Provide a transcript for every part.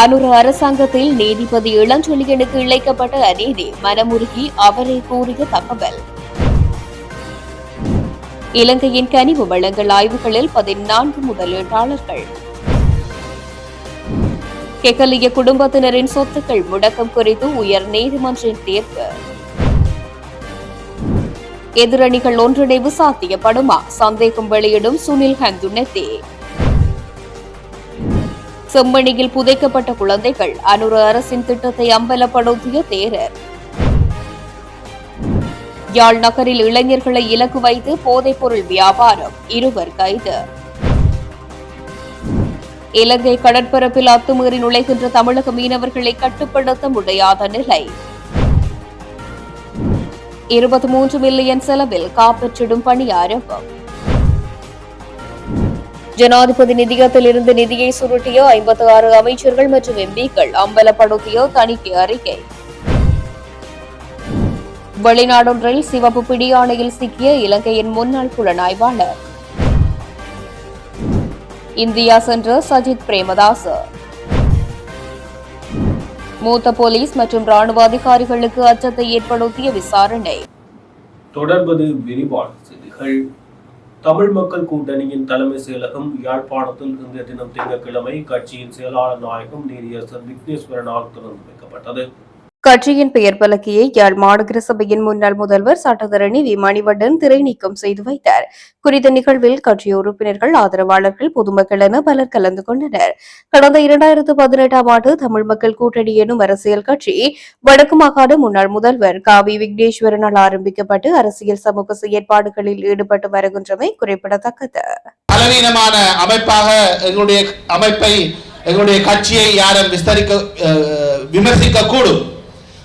அனுர அரசாங்கத்தில் நீதிபதி இளஞ்சொலியனுக்கு இழைக்கப்பட்ட அநீதி மனமுருகி அவரே கூறிய தகவல். இலங்கையின் கனிவு வளங்கள் ஆய்வுகளில் பதினான்கு முதலீட்டாளர்கள் கெகலிய குடும்பத்தினரின் சொத்துக்கள் முடக்கம் குறித்து உயர் நீதிமன்றின் தீர்ப்பு. எதிரணிகள் ஒன்றிணைவு சாத்தியப்படுமா? சந்தேகம் வெளியிடும் சுனில் ஹந்துனெத்தி செம்மணியில் புதைக்கப்பட்ட குழந்தைகள் அனுர அரசின் திட்டத்தை அம்பலப்படுத்திய தேரர். யாழ் நகரில் இளைஞர்களை இலக்கு வைத்து போதைப்பொருள் வியாபாரம் இருவர் கைது. இலங்கை கடற்பரப்பில் அத்துமீறி நுழைகின்ற தமிழக மீனவர்களை கட்டுப்படுத்த முடியாத நிலை. இருபத்தி மூன்று மில்லியன் செலவில் காப்பற்றிடும் பணி ஆரம்பம். ஜனாதிபதி நிதியத்திலிருந்து நிதியை சுருட்டிய ஐம்பத்தி ஆறு அமைச்சர்கள் மற்றும் எம்பிக்கள் அம்பலப்படுத்திய தணிக்கை அறிக்கை. வெளிநாடொன்றில் சிவப்பு பிடியாணையில் சிக்கிய இலங்கையின் முன்னாள் புலனாய்வாளர். இந்தியா சென்ற சஜித் பிரேமதாச மூத்த போலீஸ் மற்றும் ராணுவ அதிகாரிகளுக்கு அச்சத்தை ஏற்படுத்திய விசாரணை. தொடர்பது விரிவான செய்திகள். தமிழ் மக்கள் கூட்டணியின் தலைமை செயலகம் யாழ்ப்பாணத்தில் இன்றைய தினம் திங்கட்கிழமை கட்சியின் செயலாளர் நாயகம் நீதியரசர் விக்னேஸ்வரனால் திறந்து வைக்கப்பட்டது. கட்சியின் பெயர் பலகையை யாழ் மாநகர சபையின் முன்னாள் முதல்வர் சட்டத்தரணி வி திரை நீக்கம் செய்து வைத்தார். குறித்த நிகழ்வில் கட்சி உறுப்பினர்கள் ஆதரவாளர்கள் பொதுமக்கள் என பலர் கலந்து கொண்டனர். கடந்த இரண்டாயிரத்து பதினெட்டாம் ஆண்டு தமிழ் மக்கள் கூட்டணி எனும் அரசியல் கட்சி வடக்கு மாகாண முன்னாள் முதல்வர் காவி விக்னேஸ்வரனால் ஆரம்பிக்கப்பட்டு அரசியல் சமூக செயற்பாடுகளில் ஈடுபட்டு வருகின்றமை குறிப்பிடத்தக்கது. பலவீனமான அமைப்பாக எங்களுடைய அமைப்பை எங்களுடைய கட்சியை யாரும் விஸ்தரிக்க விமர்சிக்க கூடும்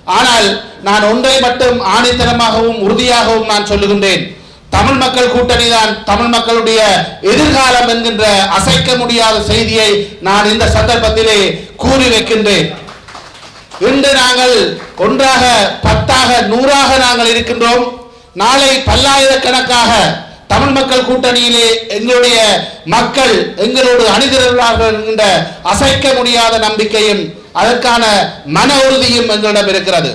ஆனால் நான் ஒன்றை மட்டும் ஆணித்தனமாகவும் உறுதியாகவும் நான் சொல்லுகின்றேன். தமிழ் மக்கள் கூட்டணி தான் தமிழ் மக்களுடைய எதிர்காலம் என்கின்ற அசைக்க முடியாத செய்தியை நான் இந்த சந்தர்ப்பத்திலே கூறி வைக்கின்றேன். இன்று நாங்கள் ஒன்றாக பத்தாக நூறாக நாங்கள் இருக்கின்றோம். நாளை பல்லாயிரக்கணக்காக தமிழ் மக்கள் கூட்டணியிலே எங்களுடைய மக்கள் எங்களோடு அணிதிரள்வார்கள் என்கின்ற அசைக்க முடியாத நம்பிக்கையும் அதற்கான மன உறுதியும் எங்களிடம் இருக்கிறது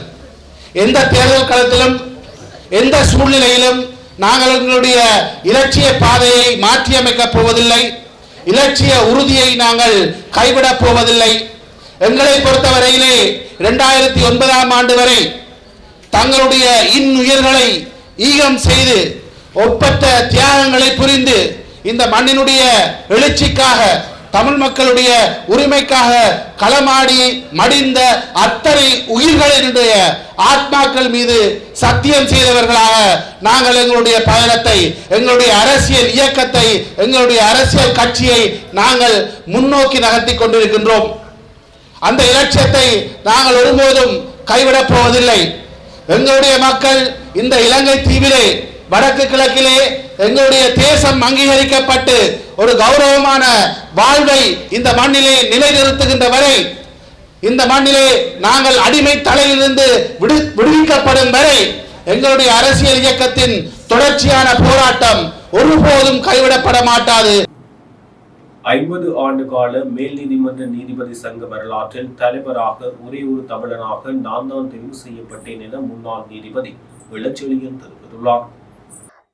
எந்த தேர்தல் களத்திலும் எந்த சூழ்நிலையிலும் நாங்கள் எங்களுடைய இலட்சிய பாதையை மாற்றியமைக்கப் போவதில்லை. இலட்சிய உறுதியை நாங்கள் கைவிடப் போவதில்லை. எங்களை பொறுத்தவரையிலே இரண்டாயிரத்தி ஒன்பதாம் ஆண்டு வரை தங்களுடைய இன்னுயிர்களை ஈகம் செய்து ஒப்பற்ற தியாகங்களை புரிந்து இந்த மண்ணினுடைய எழுச்சிக்காக தமிழ் மக்களுடைய உரிமைக்காக களமாடி மடிந்த அத்தனை உயிர்களினுடைய ஆத்மாக்கள் மீது சத்தியம் செய்தவர்களாக நாங்கள் எங்களுடைய பயணத்தை எங்களுடைய அரசியல் இயக்கத்தை எங்களுடைய அரசியல் கட்சியை நாங்கள் முன்னோக்கி நகர்த்தி கொண்டிருக்கின்றோம். அந்த இலட்சியத்தை நாங்கள் ஒருபோதும் கைவிடப் போவதில்லை. எங்களுடைய மக்கள் இந்த இலங்கை தீவிலே வடக்கு கிழக்கிலே எங்களுடைய தேசம் அங்கீகரிக்கப்பட்டு ஒரு கௌரவமான வாழ்வை இந்த மண்ணிலே நிலைநிறுத்துகின்ற வரை இந்த மண்ணிலே நாங்கள் அடிமை தலையிலிருந்து விடு விடுவிக்கப்படும் வரை எங்களுடைய அரசியல் இயக்கத்தின் தொடர்ச்சியான போராட்டம் ஒருபோதும் கைவிடப்பட மாட்டாது. ஐம்பது ஆண்டு கால மேல் நீதிமன்ற நீதிபதி சங்க வரலாற்றில் தலைவராக ஒரே ஒரு தமிழனாக நான் தான் தெரிவு செய்யப்பட்டேன் என முன்னாள் நீதிபதி இளச்செழியன் தெரிவித்துள்ளார்.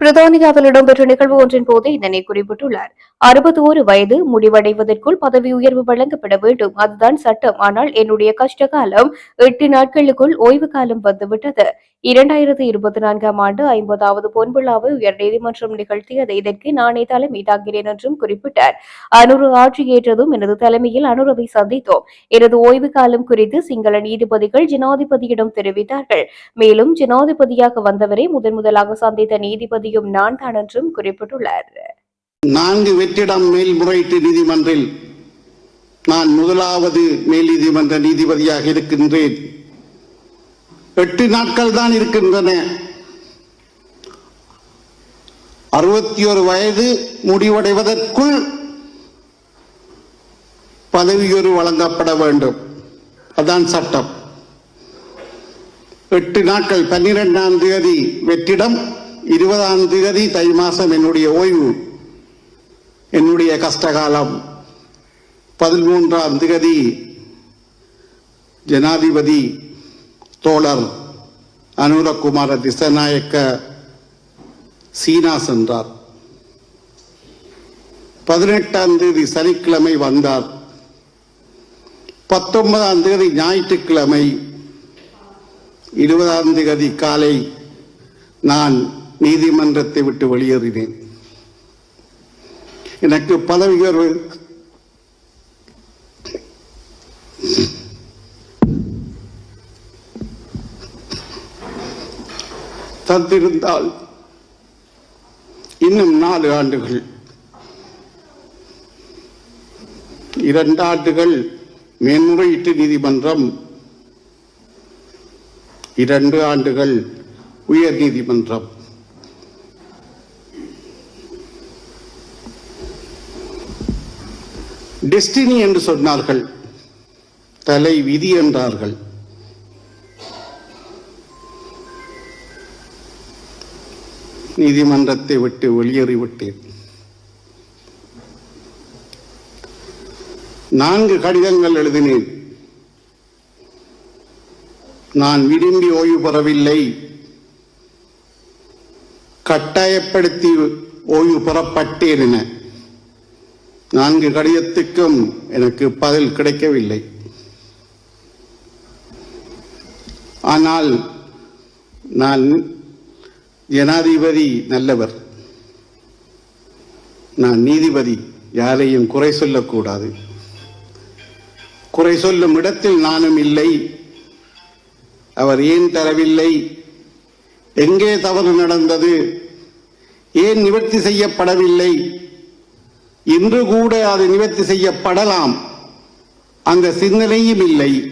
பிரித்தானியாவில் இடம்பெற்ற நிகழ்வு ஒன்றின் போது இதனை குறிப்பிட்டுள்ளார். அறுபத்தி ஒரு வயது முடிவடைவதற்குள் பதவி உயர்வு வழங்கப்பட வேண்டும். அதுதான் சட்டம். ஆனால் என்னுடைய கஷ்ட காலம் எட்டு நாட்களுக்குள் ஓய்வு காலம் வந்துவிட்டது. இரண்டாயிரத்தி இருபத்தி நான்காம் ஆண்டு ஐம்பதாவது பொன்விழாவை உயர்நீதிமன்றம் நிகழ்த்தியது. இதற்கு நானே தலைமை தாங்கிறேன் என்றும் குறிப்பிட்டார். அனுரு ஆட்சி ஏற்றதும் எனது தலைமையில் அனுரவை சந்தித்தோம். எனது ஓய்வு காலம் குறித்து சிங்கள நீதிபதிகள் ஜனாதிபதியிடம் தெரிவித்தார்கள். மேலும் ஜனாதிபதியாக வந்தவரை முதன் முதலாக சந்தித்த நீதிபதியும் நான் தான் என்றும் குறிப்பிட்டுள்ளார். நான்கு வெற்றிடம் மேல்முறையீட்டு நீதிமன்றில் நான் முதலாவது மேல் நீதிமன்ற நீதிபதியாக இருக்கின்றேன். எட்டு நாட்கள் தான் இருக்கின்றன. அறுபத்தி ஒரு வயது முடிவடைவதற்குள் பதவியொரு வழங்கப்பட வேண்டும். அதான் சட்டம். எட்டு நாட்கள் பன்னிரெண்டாம் தேதி வெற்றிடம் இருபதாம் தேதி தை மாசம் என்னுடைய ஓய்வு என்னுடைய கஷ்டகாலம். பதிமூன்றாம் தேதி ஜனாதிபதி தோழர் அனுரகுமார திசநாயக்க சீனா சென்றார். பதினெட்டாம் தேதி சனிக்கிழமை வந்தார். பத்தொன்பதாம் தேதி ஞாயிற்றுக்கிழமை இருபதாம் தேதி காலை நான் நீதிமன்றத்தை விட்டு வெளியேறினேன். எனக்கு பதவி உயர்வு தந்திருந்தால் இன்னும் நாலு ஆண்டுகள். இரண்டு ஆண்டுகள் மேன்முறையீட்டு நீதிமன்றம். இரண்டு ஆண்டுகள் உயர் நீதிமன்றம். டெஸ்டினி என்று சொன்னார்கள். தலை விதி என்றார்கள். நீதிமன்றத்தை விட்டு வெளியேறிவிட்டேன். நான்கு கடிதங்கள் எழுதினேன். நான் விரும்பி ஓய்வு பெறவில்லை. கட்டாயப்படுத்தி ஓய்வு பெறப்பட்டேன் என. நான்கு கடிதத்துக்கும் எனக்கு பதில் கிடைக்கவில்லை. ஆனால் நான் ஜனாதிபதி நல்லவர். நான் நீதிபதி யாரையும் குறை சொல்லக்கூடாது. குறை சொல்லும் இடத்தில் நானும் இல்லை. அவர் ஏன் தரவில்லை? எங்கே தவறு நடந்தது? ஏன் நிவர்த்தி செய்யப்படவில்லை? இன்று கூட அது நிவர்த்தி செய்யப்படலாம். அந்த சிந்தனையும் இல்லை.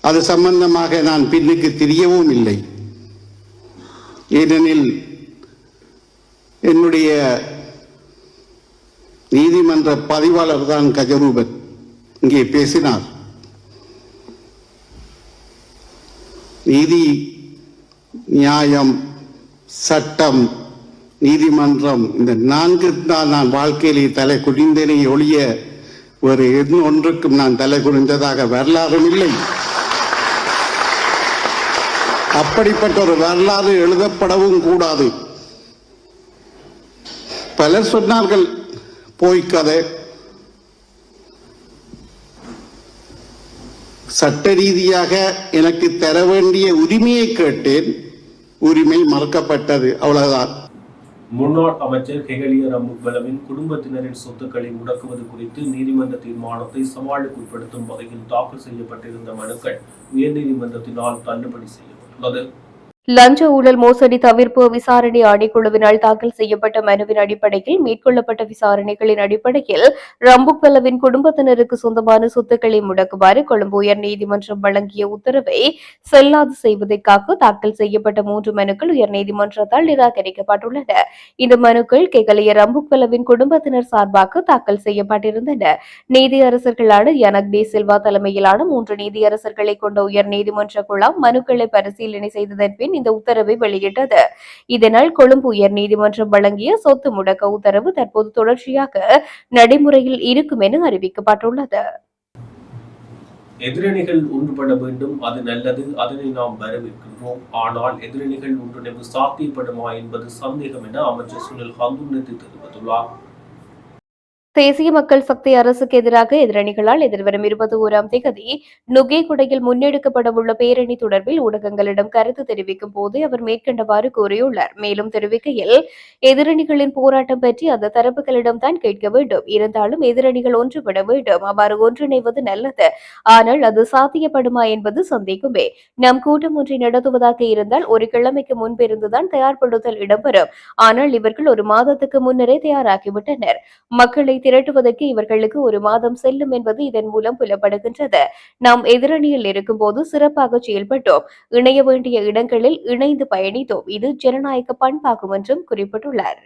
அது சம்பந்தமாக நான் பின்னுக்கு தெரியவும் இல்லை. ஏனெனில் என்னுடைய நீதிமன்ற பதிவாளர் தான் கஜரூபன். இங்கே பேசினார். நீதி நியாயம் சட்டம் நீதிமன்றம் இந்த நான்கு தான் நான் வாழ்க்கையிலே தலை குடிந்தேனே ஒழிய ஒரு எண் ஒன்றுக்கும் நான் தலை குனிந்ததாக வரலாறும் இல்லை. அப்படிப்பட்ட ஒரு வரலாறு எழுதப்படவும் கூடாது. பலர் சொன்னார்கள் போய்க்கதை சட்ட ரீதியாக எனக்கு தர வேண்டிய உரிமையை கேட்டேன். உரிமை மறுக்கப்பட்டது. அவ்வளவுதான். முன்னாள் அமைச்சர் ஹெகலிய ரம்புக்வலவின் குடும்பத்தினரின் சொத்துக்களை முடக்குவது குறித்து நீதிமன்ற தீர்மானத்தை சவாலுக்குட்படுத்தும் வகையில் தாக்கல் செய்யப்பட்டிருந்த மனுக்கள் உயர்நீதிமன்றத்தினால் தள்ளுபடி 好的。லஞ்ச ஊழல் மோசடி தவிர்ப்பு விசாரணை ஆணைக்குழுவினால் தாக்கல் செய்யப்பட்ட மனுவின் அடிப்படையில் மேற்கொள்ளப்பட்ட விசாரணைகளின் அடிப்படையில் ரம்புக்வெல்லவின் குடும்பத்தினருக்கு சொந்தமான சொத்துக்களை முடக்குமாறு கொழும்பு உயர்நீதிமன்றம் வழங்கிய உத்தரவை செல்லாது செய்வதற்காக தாக்கல் செய்யப்பட்ட மூன்று மனுக்கள் உயர்நீதிமன்றத்தால் நிராகரிக்கப்பட்டுள்ளன. இந்த மனுக்கள் கெகலிய ரம்புக்வெல்லவின் குடும்பத்தினர் சார்பாக தாக்கல் செய்யப்பட்டிருந்தன. நீதியரசர்களான யனக் டி சில்வா தலைமையிலான மூன்று நீதியரசர்களை கொண்ட உயர்நீதிமன்ற குழாம் மனுக்களை பரிசீலனை செய்ததன் பின் இந்த உத்தரவை வெளியிட்டது. இதனால் கொழும்பு உயர் நீதிமன்றம் வழங்கிய சொத்து முடக்க உத்தரவு தற்போது தொடர்ச்சியாக நடைமுறையில் இருக்கும் என அறிவிக்கப்பட்டுள்ளது. எதிரணிகள் ஒன்றுபட வேண்டும் அது நல்லது அதனை நாம் வரவேற்கின்றோம். ஆனால் எதிரணிகள் ஒன்றிணைவு சாத்தியப்படுமா என்பது சந்தேகம் என அமைச்சர் சுனில் ஹந்துன்னதி தெரிவித்துள்ளார். தேசிய மக்கள் சக்தி அரசுக்கு எதிராக எதிரணிகளால் எதிர்வரும் இருபத்தி ஓராம் தேதி நுகேகுடையில் முன்னெடுக்கப்படவுள்ள பேரணி தொடர்பில் ஊடகங்களிடம் கருத்து தெரிவிக்கும் போது அவர் மேற்கண்டவாறு கூறியுள்ளார். மேலும் தெரிவிக்கையில் எதிரணிகளின் போராட்டம் பற்றி அந்த தரப்புகளிடம் தான் கேட்க வேண்டும். இருந்தாலும் எதிரணிகள் ஒன்றுபட வேண்டும். அவ்வாறு ஒன்றிணைவது நல்லது. ஆனால் அது சாத்தியப்படுமா என்பது சந்தேகமே. நாம் கூட்டம் ஒன்றை நடத்துவதாக இருந்தால் ஒரு கிழமைக்கு முன்பிருந்துதான் தயார்படுத்தல் இடம்பெறும். ஆனால் இவர்கள் ஒரு மாதத்துக்கு முன்னரே தயாராகிவிட்டனர். மக்களை திரட்டுவதற்கு இவர்களுக்கு ஒரு மாதம் செல்லும் என்பது இதன் மூலம் புலப்படுகின்றது. நாம் எதிரணியில் இருக்கும்போது சிறப்பாக செயல்பட்டோம். இணைய வேண்டிய இடங்களில் இணைந்து பயணித்தோம். இது ஜனநாயக பண்பாகும் என்றும் குறிப்பிட்டுள்ளார்.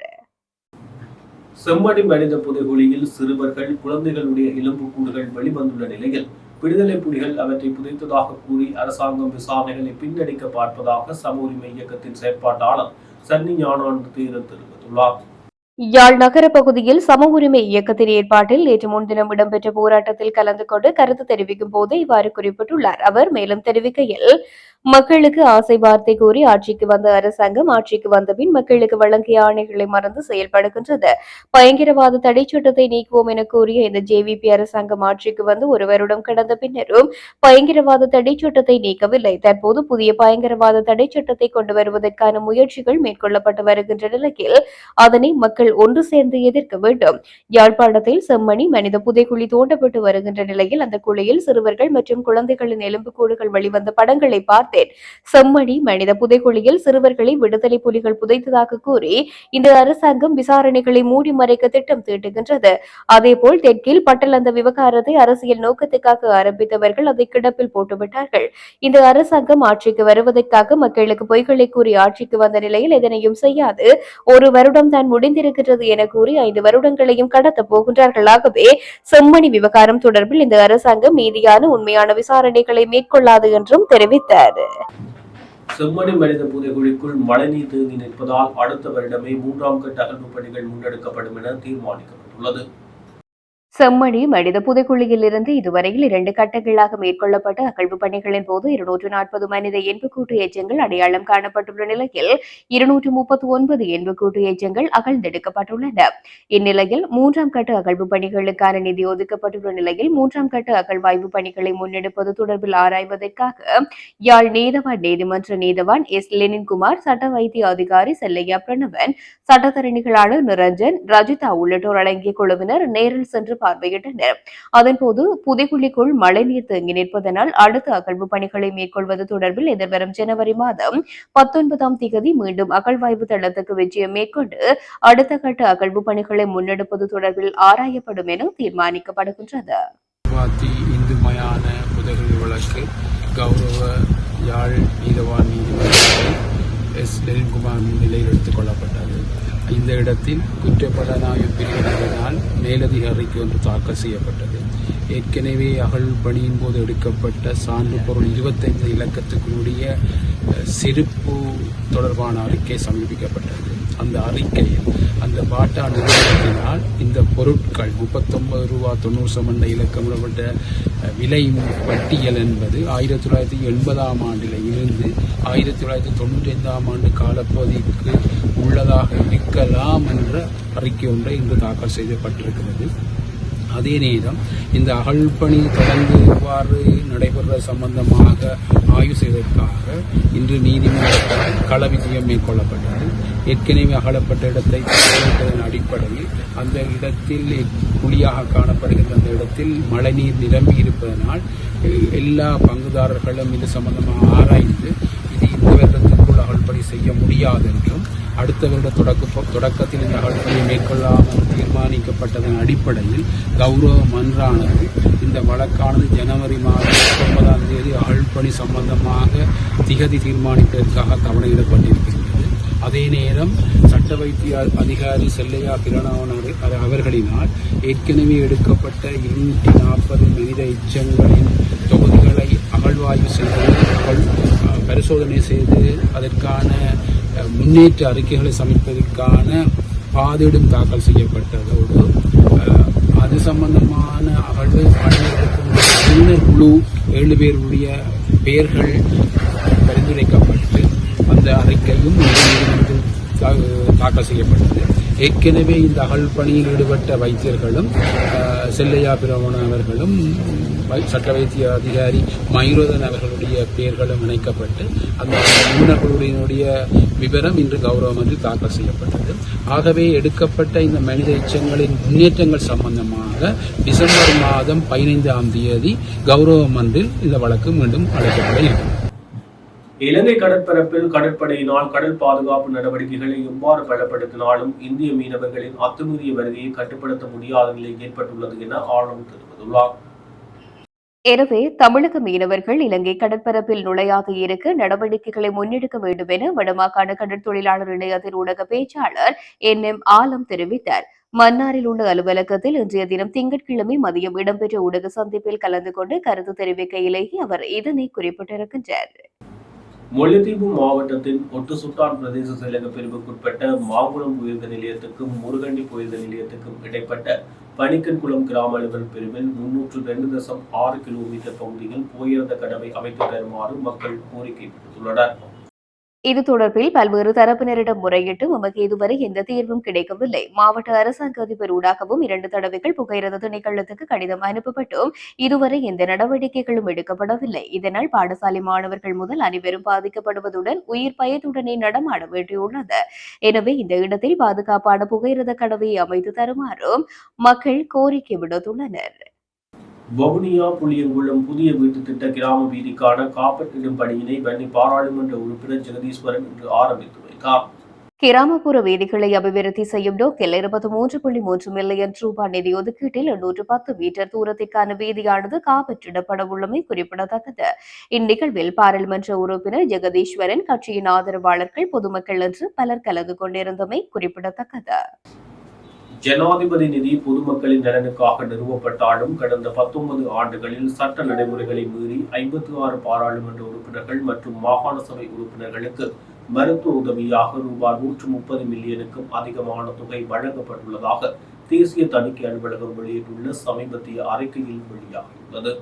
செம்மடி மனித புதைகுழியில் சிறுவர்கள் குழந்தைகளுடைய எலும்புக்கூடுகள் வெளிவந்துள்ள நிலையில் விடுதலை புலிகள் அவற்றை புதைத்ததாக கூறி அரசாங்கம் விசாரணைகளை பின்னடிக்க பார்ப்பதாக சம உரிமை இயக்கத்தின் செயற்பாட்டாளர் சன்னி ஞானானந்த தெரிவித்துள்ளார். யாழ் நகர பகுதியில் சம உரிமை இயக்கத்தின் ஏற்பாட்டில் நேற்று முன்தினம் இடம்பெற்ற போராட்டத்தில் கலந்து கொண்டு கருத்து தெரிவிக்கும் போது இவ்வாறு குறிப்பிட்டுள்ளார். அவர் மேலும் தெரிவிக்கையில் மக்களுக்கு ஆசை வார்த்தை கூறி ஆட்சிக்கு வந்த அரசாங்கம் ஆட்சிக்கு வந்தபின் மக்களுக்கு வழங்கிய ஆணைகளை மறந்து செயல்படுகின்றது. பயங்கரவாத தடை சட்டத்தை நீக்குவோம் என கூறிய இந்த ஜேவிபி அரசாங்கம் ஆட்சிக்கு வந்து ஒரு வருடம் கடந்த பின்னரும் பயங்கரவாத தடை சட்டத்தை நீக்கவில்லை. தற்போது புதிய பயங்கரவாத தடை சட்டத்தை கொண்டு வருவதற்கான முயற்சிகள் மேற்கொள்ளப்பட்டு வருகின்ற நிலையில் அதனை மக்கள் ஒன்று சேர்ந்து எதிர்க்க வேண்டும். யாழ்ப்பாணத்தில் செம்மணி மனித புதைக்குழி தோண்டப்பட்டு வருகின்ற நிலையில் அந்த குழியில் சிறுவர்கள் மற்றும் குழந்தைகளின் எலும்புக்கூடுகள் வெளிவந்த படங்களை பார்த்து பார்த்தேன் செம்மணி மனித புதைக்குழியில் சிறுவர்களை விடுதலை புலிகள் புதைத்ததாக கூறி இந்த அரசாங்கம் விசாரணைகளை மூடி மறைக்க திட்டம் தீட்டுகின்றது. அதேபோல் தெற்கில் பட்டலந்த விவகாரத்தை அரசியல் நோக்கத்துக்காக ஆரம்பித்தவர்கள் அதை கிடப்பில் போட்டுவிட்டார்கள். இந்த அரசாங்கம் ஆட்சிக்கு வருவதற்காக மக்களுக்கு பொய்களை கூறி ஆட்சிக்கு வந்த நிலையில் எதனையும் செய்யாது. ஒரு வருடம் தான் முடிந்திருக்கிறது என கூறி ஐந்து வருடங்களையும் கடத்தப் போகின்றார்கள். ஆகவே செம்மணி விவகாரம் தொடர்பில் இந்த அரசாங்கம் நீதியான உண்மையான விசாரணைகளை மேற்கொள்ளாது என்றும் தெரிவித்தார். செம்மணி மனித புதைகுழிக்குள் மழைநீர் தேங்கி நிற்பதால் அடுத்த வருடமே மூன்றாம் கட்ட அகழ்வு பணிகள் முன்னெடுக்கப்படும் என தீர்மானிக்கப்பட்டுள்ளது. செம்மணி மனித புதைக்குழியிலிருந்து இதுவரையில் இரண்டு கட்டங்களாக மேற்கொள்ளப்பட்ட அகழ்வு பணிகளின் போது இருநூற்று நாற்பது மனித எண்புக்கூட்டு எச்சங்கள் அடையாளம் காணப்பட்டுள்ள நிலையில் இருநூற்று முப்பத்தி ஒன்பது எண்புக்கூட்டு எச்சங்கள் அகழ்ந்தெடுக்கப்பட்டுள்ளன. இந்நிலையில் மூன்றாம் கட்ட அகழ்வு பணிகளுக்கான நிதி ஒதுக்கப்பட்டுள்ள நிலையில் மூன்றாம் கட்ட அகழ்வாய்வு பணிகளை முன்னெடுப்பது தொடர்பில் ஆராய்வதற்காக யாழ் நீதவான் நீதிமன்ற நீதவான் எஸ். லெனின்குமார் சட்ட வைத்திய அதிகாரி செல்லையா பிரணவன் சட்டத்தரணிகளான நிரஞ்சன் ரஜிதா உள்ளிட்டோர் அடங்கிய குழுவினர் நேரில் சென்று பார்வையிட்டனர் அதன்போது புதைக்குழிக்குள் மழைநீர் தேங்கி நிற்பதனால் அடுத்த அகழ்வு பணிகளை மேற்கொள்வது தொடர்பில் எதிர்வரும் ஜனவரி மாதம் பத்தொன்பதாம் தேதி மீண்டும் அகழ்வாய்வு தளத்துக்கு விஜயம் மேற்கொண்டு அடுத்த கட்ட அகழ்வு பணிகளை முன்னெடுப்பது தொடர்பில் ஆராயப்படும் என தீர்மானிக்கப்படுகின்றது. இந்து மயான புதைகுழி வழக்கு கௌரவ யாழ் நீதவான் நீதிமன்றத்தில் எஸ். லெனின்குமார் முன்னிலையில் எடுத்துக் கொள்ளப்பட்டது. இந்த இடத்தில் குற்றப்படனாய்வு பிரிவினரினால் மேலதிகாரிக்கு ஒன்று தாக்கல் செய்யப்பட்டது. ஏற்கனவே அகழ் பணியின் போது எடுக்கப்பட்ட சான்று பொருள் இருபத்தைந்து இலக்கத்துக்குரிய செருப்பு தொடர்பான அறிக்கை சமர்ப்பிக்கப்பட்டது. அந்த அறிக்கையில் அந்த பாட்டா நிறுவனத்தினால் இந்த பொருட்கள் முப்பத்தொன்பது ரூபா தொண்ணூறு சமண்ட இலக்கமிடப்பட்ட விலை பட்டியல் என்பது ஆயிரத்தி தொள்ளாயிரத்தி எண்பதாம் ஆண்டில் இருந்து ஆயிரத்தி தொள்ளாயிரத்தி தொண்ணூற்றி ஐந்தாம் ஆண்டு காலப்பகுதிக்கு உள்ளதாக இருக்கலாம் என்ற அறிக்கை ஒன்றை இன்று தாக்கல் செய்யப்பட்டிருக்கிறது. அதே நேரம் இந்த அகழ்பணி தொடர்ந்து இவ்வாறு நடைபெற சம்பந்தமாக ஆய்வு செய்வதற்காக இன்று நீதிமன்றத்தால் கள விஜயம் மேற்கொள்ளப்பட்டது. ஏற்கனவே அகலப்பட்ட இடத்தை தகவலிட்டதன் அடிப்படையில் அந்த இடத்தில் குழியாக காணப்படுகின்ற அந்த இடத்தில் மழைநீர் நிரம்பி இருப்பதனால் எல்லா பங்குதாரர்களும் இது சம்பந்தமாக ஆராய்ந்து இது இந்த வருடத்திற்குள் அகழ்படி செய்ய முடியாது என்றும் அடுத்த வருட தொடக்க தொடக்கத்தில் இந்த அகழ்படியை மேற்கொள்ளாமல் தீர்மானிக்கப்பட்டதன் அடிப்படையில் கௌரவ மன்றானது இந்த வழக்கானது ஜனவரி மாதம் பத்தொன்பதாம் தேதி அகழ்பணி சம்பந்தமாக திகதி தீர்மானிப்பதற்காக தவணையிடப்பட்டிருக்கிறது. அதே நேரம் சட்ட வைத்திய அதிகாரி செல்லையா பிரணாவன் அவர்- அவர்களினால் ஏற்கனவே எடுக்கப்பட்ட இருநூற்றி நாற்பது மனித எச்சங்களின் தொகுதிகளை அகழ்வாய்வு செய்து அகழ் பரிசோதனை செய்து அதற்கான முன்னேற்ற அறிக்கைகளை சமைப்பதற்கான பாதிடும் தாக்கல் செய்யப்பட்டதோடு அது சம்பந்தமான அகழ்வு பணியெடுக்கும் குழு ஏழு பேருடைய பெயர்கள் பரிந்துரை அந்த அறிக்கையும் தா- தாக்கல் செய்யப்பட்டது. ஏற்கனவே இந்த அகழ் பணியில் ஈடுபட்ட வைத்தியர்களும் செல்லையா பிரமணன் அவர்களும் வை- சட்ட வைத்திய அதிகாரி மயூரதன் அவர்களுடைய பெயர்களும் இணைக்கப்பட்டு அந்த நிபுணர்களுடைய விவரம் இன்று கௌரவமன்றில் தாக்கல் செய்யப்பட்டது. ஆகவே எடுக்கப்பட்ட இந்த மனித எச்சங்களின் முன்னேற்றங்கள் சம்பந்தமாக டிசம்பர் மாதம் பதினைந்தாம் தேதி கௌரவ மன்றில் இந்த வழக்கு மீண்டும் அழைக்கப்பட இருக்கிறது. இலங்கை கடற்பரப்பில் கடற்படையினால் கடல் பாதுகாப்பு நடவடிக்கைகளை எவ்வாறு பலப்படுத்தினாலும் இந்திய மீனவர்களின் அத்துமீறிய வருகையை கட்டுப்படுத்த முடியாத நிலை ஏற்பட்டுள்ளது என ஆளுநர் தெரிவித்துள்ளார். எனவே தமிழக மீனவர்கள் இலங்கை கடற்பரப்பில் நுழையாது இருக்க நடவடிக்கைகளை முன்னெடுக்க வேண்டும் என வடமாகாண கடற்தொழிலாளர் இணையத்தின் ஊடக பேச்சாளர் என் எம் ஆலம் தெரிவித்தார். மன்னாரில் உள்ள அலுவலகத்தில் இன்றைய தினம் திங்கட்கிழமை மதியம் இடம்பெற்ற ஊடக சந்திப்பில் கலந்து கொண்டு கருத்து தெரிவிக்கையிலேயே அவர் இதனை குறிப்பிட்டிருக்கின்றார். முல்லைத்தீவு மாவட்டத்தின் ஒட்டு சுட்டான் பிரதேச செயலக பிரிவுக்குட்பட்ட மாங்குளம் உயர்ந்த நிலையத்துக்கும் முருகண்டி உயர்ந்த நிலையத்துக்கும் இடைப்பட்ட பனிக்கன்குளம் கிராம அலுவல் பிரிவில் முன்னூற்று ரெண்டு தசம் ஆறு கிலோமீட்டர் பகுதியில் போயிருந்த கடவை அமைத்து தருமாறு மக்கள் கோரிக்கை விடுத்துள்ளனர். இது தொடர்பில் பல்வேறு தரப்பினரிடம் முறையிட்டு நமக்கு இதுவரை எந்த தீர்வும் கிடைக்கவில்லை. மாவட்ட அரசாங்க அதிபர் ஊடாகவும் இரண்டு தடவைகள் புகையிரத திணைக்களத்துக்கு கடிதம் அனுப்பப்பட்டும். இதுவரை எந்த நடவடிக்கைகளும் எடுக்கப்படவில்லை. இதனால் பாடசாலை மாணவர்கள் முதல் அனைவரும் பாதிக்கப்படுவதுடன் உயிர் பயத்துடனே நடமாட வேண்டியுள்ளது. எனவே இந்த இடத்தில் பாதுகாப்பான புகையிரத கடவையை அமைத்து தருமாறும் மக்கள் கோரிக்கை விடுத்துள்ளனர். வவுனியா புளியங்குளம் புதிய வீட்டு திட்ட கிராம வீதிக்கான காப்பீட்டிடும் பணியினை வன்னி பாராளுமன்ற உறுப்பினர் ஜெகதீஸ்வரன் இன்று ஆரம்பித்து வைத்தார். கிராமப்புற வீதிகளை அபிவிருத்தி செய்யும் நோக்கில் இருபத்தி மூன்று புள்ளி மூன்று மில்லியன் ரூபாய் நிதி ஒதுக்கீட்டில் நூற்று பத்து மீட்டர் தூரத்திற்கான வீதியானது காப்பற்றிடப்பட உள்ளமை குறிப்பிடத்தக்கது. இந்நிகழ்வில் பாராளுமன்ற உறுப்பினர் ஜெகதீஸ்வரன் கட்சியின் ஆதரவாளர்கள் பொதுமக்கள் என்று பலர் கலந்து கொண்டிருந்தமை குறிப்பிடத்தக்கது. ஜனாதிபதி நிதி பொதுமக்களின் நலனுக்காக நிறுவப்பட்டாலும் கடந்த பத்தொன்பது ஆண்டுகளில் சட்ட நடைமுறைகளை மீறி ஐம்பத்தி ஆறு பாராளுமன்ற உறுப்பினர்கள் மற்றும் மாகாண சபை உறுப்பினர்களுக்கு மருத்துவ உதவியாக ரூபாய் நூற்று முப்பது மில்லியனுக்கும் அதிகமான தொகை வழங்கப்பட்டுள்ளதாக தேசிய தணிக்கை அலுவலகம் வெளியிட்டுள்ள சமீபத்திய அறிக்கையில் வெளியாகியுள்ளது.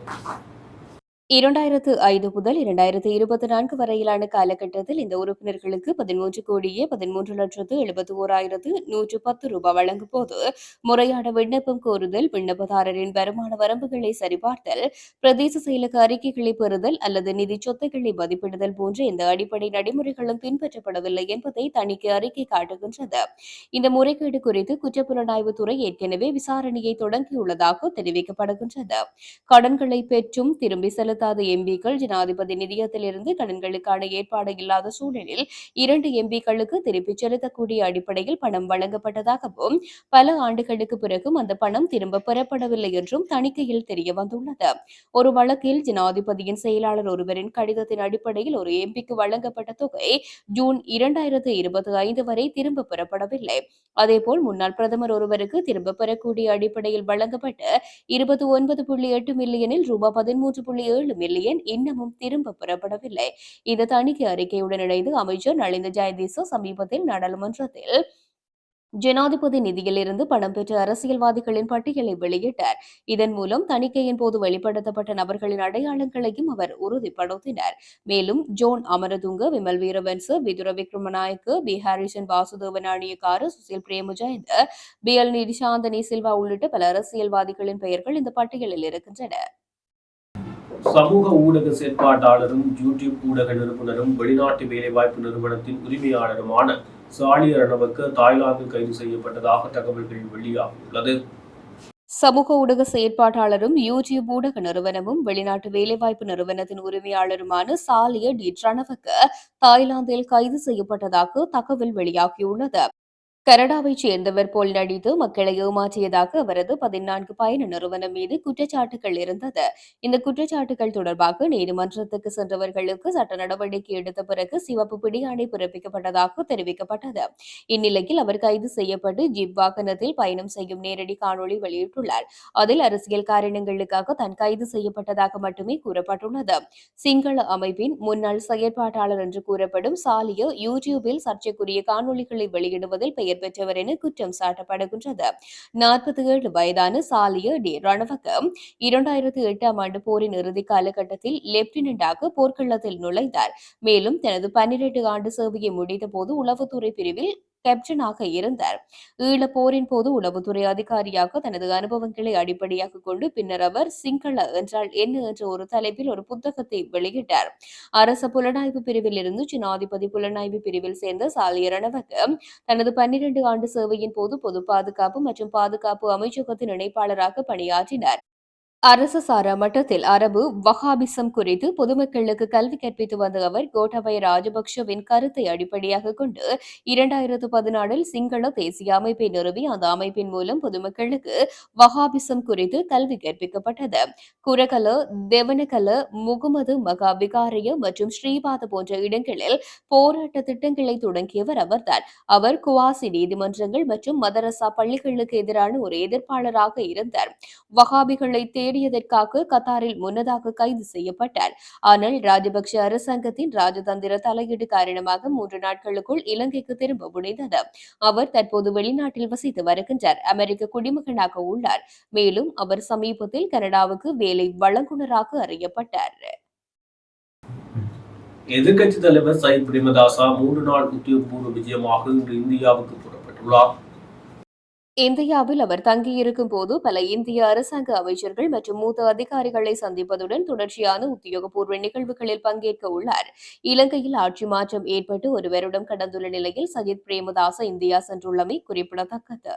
இரண்டாயிரத்து ஐந்து முதல் இரண்டாயிரத்து இருபத்தி நான்கு வரையிலான காலகட்டத்தில் இந்த உறுப்பினர்களுக்கு பதிமூன்று கோடியே பதிமூன்று லட்சத்து எழுபத்தி ஓராயிரத்து நூற்று பத்து ரூபாய் வழங்கும் போது முறையான விண்ணப்பம் கோருதல் விண்ணப்பதாரரின் வருமான வரம்புகளை சரிபார்த்தல் பிரதேச செயலக அறிக்கைகளை பெறுதல் அல்லது நிதி சொத்துக்களை மதிப்பிடுதல் போன்ற இந்த அடிப்படை நடைமுறைகளும் பின்பற்றப்படவில்லை என்பதை தணிக்கை அறிக்கை காட்டுகின்றது. இந்த முறைகேடு குறித்து குற்றப்புலனாய்வு துறை ஏற்கனவே விசாரணையை தொடங்கியுள்ளதாக தெரிவிக்கப்படுகின்றது. கடன்களை பெற்றும் திரும்பி செலுத்தாத எம்பிக்கள் ஜனாதிபதி நிதியத்திலிருந்து கடன்களுக்கான ஏற்பாடு இல்லாத சூழலில் இரண்டு எம்பிக்களுக்கு திருப்பிச் செலுத்தக்கூடிய அடிப்படையில் பணம் வழங்கப்பட்டதாகவும் பல ஆண்டுகளுக்கு பிறகும் அந்த பணம் திரும்ப பெறப்படவில்லை என்றும் தணிக்கையில் தெரிய வந்துள்ளது. ஒரு வழக்கில் ஜனாதிபதியின் செயலாளர் ஒருவரின் கடிதத்தின் அடிப்படையில் ஒரு எம்பிக்கு வழங்கப்பட்ட தொகை ஜூன் இரண்டாயிரத்து இருபத்தி ஐந்து வரை திரும்ப பெறப்படவில்லை. அதேபோல் முன்னாள் பிரதமர் ஒருவருக்கு திரும்ப பெறக்கூடிய அடிப்படையில் வழங்கப்பட்ட இருபத்தி ஒன்பது புள்ளி எட்டு மில்லியனில் ரூபாய் பதிமூன்று புள்ளி ஏழு ஏழு மில்லியன் இன்னமும் திரும்ப பெறப்படவில்லை. இந்த தணிக்கை அறிக்கையுடன் இணைந்து அமைச்சர் நளிந்த ஜெயதீசோ சமீபத்தில் நாடாளுமன்றத்தில் ஜனாதிபதி நிதியிலிருந்து பணம் பெற்ற அரசியல்வாதிகளின் பட்டியலை வெளியிட்டார். இதன் மூலம் தணிக்கையின் போது வெளிப்படுத்தப்பட்ட நபர்களின் அடையாளங்களையும் அவர் உறுதிப்படுத்தினார். மேலும் John Amarathunga Wimal Weerawansa Vidura Wickremanayake P. Harrison Vasudeva Nanayakkara Susil Premajayantha P. L. Nithisanthani Silva உள்ளிட்ட பல அரசியல்வாதிகளின் பெயர்கள் இந்த பட்டியலில் இருக்கின்றன. சமூக ஊடக செயற்பாட்டாளரும் யூடியூப் ஊடக நிறுவனரும் வெளிநாட்டு வேலைவாய்ப்பு நிறுவனத்தின் உரிமையாளருமான சாலிய ரணவுக்கு தாய்லாந்து கைது செய்யப்பட்டதாக தகவல்கள் வெளியாகியுள்ளது. சமூக ஊடக செயற்பாட்டாளரும் யூடியூப் ஊடக நிறுவனமும் வெளிநாட்டு வேலைவாய்ப்பு நிறுவனத்தின் உரிமையாளருமான சாலிய டி. ட்ரணவுக்கு தாய்லாந்தில் கைது செய்யப்பட்டதாக தகவல் வெளியாகியுள்ளது. கனடாவைச் சேர்ந்தவர் போல் நடித்து மக்களை ஏமாற்றியதாக அவரது பதினான்கு பயண நிறுவனம் மீது குற்றச்சாட்டுகள் இருந்தது. இந்த குற்றச்சாட்டுகள் தொடர்பாக நீதிமன்றத்துக்கு சென்றவர்களுக்கு சட்ட நடவடிக்கை எடுத்த பிறகு சிவப்பு பிடியாணை பிறப்பிக்கப்பட்டதாக தெரிவிக்கப்பட்டது. இந்நிலையில் அவர் கைது செய்யப்பட்டு ஜிப் வாகனத்தில் பயணம் செய்யும் நேரடி காணொளி வெளியிட்டுள்ளார். அதில் அரசியல் காரணங்களுக்காக தான் கைது செய்யப்பட்டதாக மட்டுமே கூறப்பட்டுள்ளது. சிங்கள அமைப்பின் முன்னாள் செயற்பாட்டாளர் என்று கூறப்படும் சாலிய யூடியூபில் சர்ச்சைக்குரிய காணொளிகளை வெளியிடுவதில் பெயர் பெற்றவர் என குற்றம் சாட்டப்படுகின்றது. நாற்பத்தி ஏழு வயதான சாலிய டி ரணவக்க இரண்டாயிரத்தி எட்டாம் ஆண்டு போரின் இறுதி காலகட்டத்தில் லெப்டினண்டாக போர்க்களத்தில் நுழைந்தார். மேலும் தனது பன்னிரண்டு ஆண்டு சேவையை முடித்த போது உளவுத்துறை பிரிவில் கேப்டனாக இருந்தார். ஈழப் போரின் போது உளவுத்துறை அதிகாரியாக தனது அனுபவங்களை அடிப்படையாக கொண்டு பின்னர் அவர் சிங்கள என்றால் என்ன என்ற ஒரு தலைப்பில் ஒரு புத்தகத்தை வெளியிட்டார். அரச புலனாய்வு பிரிவில் இருந்து ஜனாதிபதி புலனாய்வு பிரிவில் சேர்ந்த சாலிய ரணவக்கு தனது பன்னிரண்டு ஆண்டு சேவையின் போது பொது பாதுகாப்பு மற்றும் பாதுகாப்பு அமைச்சகத்தின் இணைப்பாளராக பணியாற்றினார். அரசு சாரா மட்டத்தில் அரபு வஹாபிசம் குறித்து பொதுமக்களுக்கு கல்வி கற்பித்து வந்த அவர் கோட்டாபய ராஜபக்ஷவின் கருத்தை அடிப்படையாக கொண்டு இரண்டாயிரத்து பதினாலில் சிங்கள தேசிய அமைப்பை நிறுவி அந்த அமைப்பின் மூலம் பொதுமக்களுக்கு வஹாபிசம் குறித்து கல்வி கற்பிக்கப்பட்டது. குரகல தெவனகல முகமது மகா விகாரிய மற்றும் ஸ்ரீபாத போன்ற இடங்களில் போராட்ட திட்டங்களை தொடங்கியவர் அவர்தான். அவர் குவாசி நீதிமன்றங்கள் மற்றும் மதரசா பள்ளிகளுக்கு எதிரான ஒரு எதிர்ப்பாளராக இருந்தார். வஹாபிகளை தேடி தேடியதற்காக கத்தாரில் முன்னதாக கைது செய்யப்பட்டார். ஆனால் ராஜபக்ஷ அரசாங்கத்தின் ராஜதந்திர தலையீடு காரணமாக மூன்று நாட்களுக்குள் இலங்கைக்கு திரும்ப முடிந்தது அவர் தற்போது வெளிநாட்டில் வசித்து வருகின்றார். அமெரிக்க குடிமகனாக உள்ளார். மேலும் அவர் சமீபத்தில் கனடாவுக்கு வேலை வழங்குனராக அறியப்பட்டார். எதிர்கட்சி தலைவர் சயித் பிரேமதாசா மூன்று நாள் உத்தியோகபூர்வ விஜயமாக இன்று இந்தியாவுக்கு புறப்பட்டுள்ளார். இந்தியாவில் அவர் தங்கியிருக்கும் போது பல இந்திய அரசாங்க அமைச்சர்கள் மற்றும் மூத்த அதிகாரிகளை சந்திப்பதுடன் தொடர்ச்சியான உத்தியோகபூர்வ நிகழ்வுகளில் பங்கேற்க உள்ளார். இலங்கையில் ஆட்சி மாற்றம் ஏற்பட்டு ஒரு வருடம் கடந்துள்ள நிலையில் சஜித் பிரேமதாச இந்தியா சென்றுள்ளமை குறிப்பிடத்தக்கது.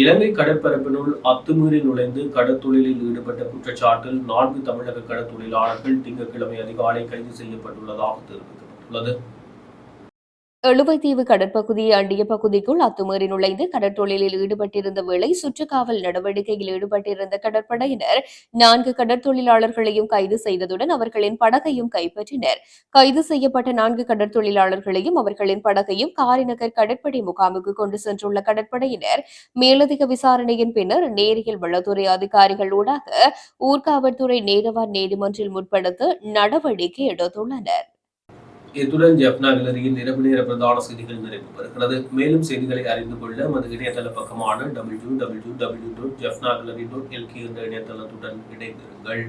இலங்கை கடற்பரப்பினுள் அத்துமீறி நுழைந்து கடற்தொழிலில் ஈடுபட்ட குற்றச்சாட்டில் நான்கு தமிழக கடற்தொழிலாளர்கள் திங்கட்கிழமை அதிகாலை கைது செய்யப்பட்டுள்ளதாக தெரிவிக்கப்பட்டுள்ளது. எழுவைத்தீவு கடற்பகுதியை அண்டிய பகுதிக்குள் அத்துமீறி நுழைந்து கடற்தொழிலில் ஈடுபட்டிருந்த வேளை சுற்றுக்காவல் நடவடிக்கையில் ஈடுபட்டிருந்த கடற்படையினர் நான்கு கடற்தொழிலாளர்களையும் கைது செய்ததுடன் அவர்களின் படகையும் கைப்பற்றினர். கைது செய்யப்பட்ட நான்கு கடற்தொழிலாளர்களையும் அவர்களின் படகையும் காரிநகர் கடற்படை முகாமுக்கு கொண்டு சென்றுள்ள கடற்படையினர் மேலதிக விசாரணையின் பின்னர் நேரியல் வளத்துறை அதிகாரிகள் ஊடாக ஊர்காவல்துறை நேரவார் நீதிமன்றில் முற்படுத்த நடவடிக்கை எடுத்துள்ளனர். இத்துடன் ஜப்னா கிளரியின் இரவு நேர பிரதான செய்திகள் நிறைவு பெறுகிறது. மேலும் செய்திகளை அறிந்து கொள்ள நமது இணையதள பக்கமான W W W dot Jaffna gallery dot LK என்ற இணையதளத்துடன் இணைந்திருங்கள்.